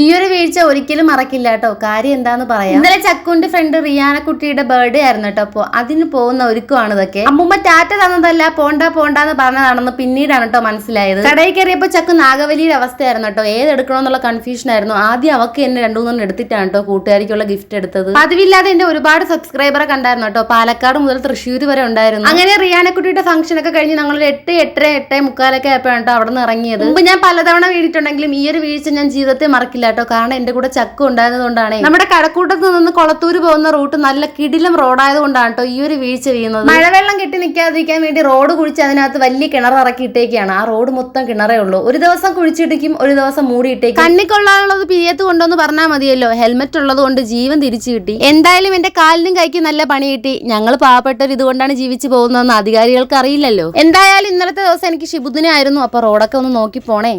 ഈ ഒരു വീഴ്ച ഒരിക്കലും മറക്കില്ല കേട്ടോ. കാര്യം എന്താന്ന് പറയാം. ഇന്നലെ ചക്കുന്റെ ഫ്രണ്ട് റിയാനക്കുട്ടിയുടെ ബർത്ത്ഡേ ആയിരുന്നു കേട്ടോ. അപ്പൊ അതിന് പോകുന്ന ഒരുക്കമാണ് ഇതൊക്കെ. അമ്മുമ്മ ടാറ്റ തന്നതല്ല പോണ്ട പോണ്ടാന്ന് പറഞ്ഞതാണെന്ന് പിന്നീടാണ് കേട്ടോ മനസ്സിലായത്. കടയിൽ കയറിയപ്പോ ചക്കു നാഗവലിയുടെ അവസ്ഥയായിരുന്നു കേട്ടോ. ഏതെടുക്കണമെന്നുള്ള കൺഫ്യൂഷൻ ആയിരുന്നു. ആദ്യം അവക്ക് എന്നെ രണ്ടു മൂന്നെണ്ണം എടുത്തിട്ടാണ് കേട്ടോ കൂട്ടുകാരിക്കുള്ള ഗിഫ്റ്റ് എടുത്തത്. പതിവില്ലാതെ എന്റെ ഒരുപാട് സബ്സ്ക്രൈബറെ കണ്ടായിരുന്നു കേട്ടോ. പാലക്കാട് മുതൽ തൃശ്ശൂർ വരെ ഉണ്ടായിരുന്നു. അങ്ങനെ റിയാനക്കുട്ടിയുടെ ഫംഗ്ഷൻ ഒക്കെ കഴിഞ്ഞ് ഞങ്ങൾ എട്ട് എട്ടര എട്ടേ മുക്കാലൊക്കെ ആയപ്പോഴാണ് കേട്ടോ അവിടെ നിന്ന് ഇറങ്ങിയത്. മുമ്പ് ഞാൻ പലതവണ വീണിട്ടുണ്ടെങ്കിലും ഈ ഒരു വീഴ്ച ഞാൻ ജീവിതത്തെ മറക്കില്ല കേട്ടോ. കാരണം എന്റെ കൂടെ ചക്ക ഉണ്ടായതുകൊണ്ടാണ് നമ്മുടെ കടക്കൂട്ടത്ത് നിന്ന് കൊളത്തൂര് പോകുന്ന റൂട്ട് നല്ല കിടിലം റോഡായതുകൊണ്ടാണ് കേട്ടോ ഈ ഒരു വീഴ്ച വീഴുന്നത്. മഴവെള്ളം കെട്ടി നിൽക്കാതിരിക്കാൻ വേണ്ടി റോഡ് കുഴിച്ച് അതിനകത്ത് വലിയ കിണർ ഇറക്കി ഇട്ടേക്കാണ്. ആ റോഡ് മൊത്തം കിണറേ ഉള്ളൂ. ഒരു ദിവസം കുഴിച്ചിടിക്കും ഒരു ദിവസം മൂടിയിട്ടേക്കും. കണ്ണിക്കൊള്ളാനുള്ളത് പിരിയത്ത് കൊണ്ടോന്ന് പറഞ്ഞാൽ മതിയല്ലോ. ഹെൽമെറ്റ് ഉള്ളത് കൊണ്ട് ജീവൻ തിരിച്ചു കിട്ടി. എന്തായാലും എന്റെ കാലിനും കൈക്ക് നല്ല പണി കിട്ടി. ഞങ്ങൾ പാവപ്പെട്ടവർ ഇതുകൊണ്ടാണ് ജീവിച്ചു പോകുന്നതെന്ന് അധികാരികൾക്ക് അറിയില്ലല്ലോ. എന്തായാലും ഇന്നലത്തെ ദിവസം എനിക്ക് ശിബുദിനായിരുന്നു അപ്പൊ റോഡൊക്കെ ഒന്ന് നോക്കി പോണേ.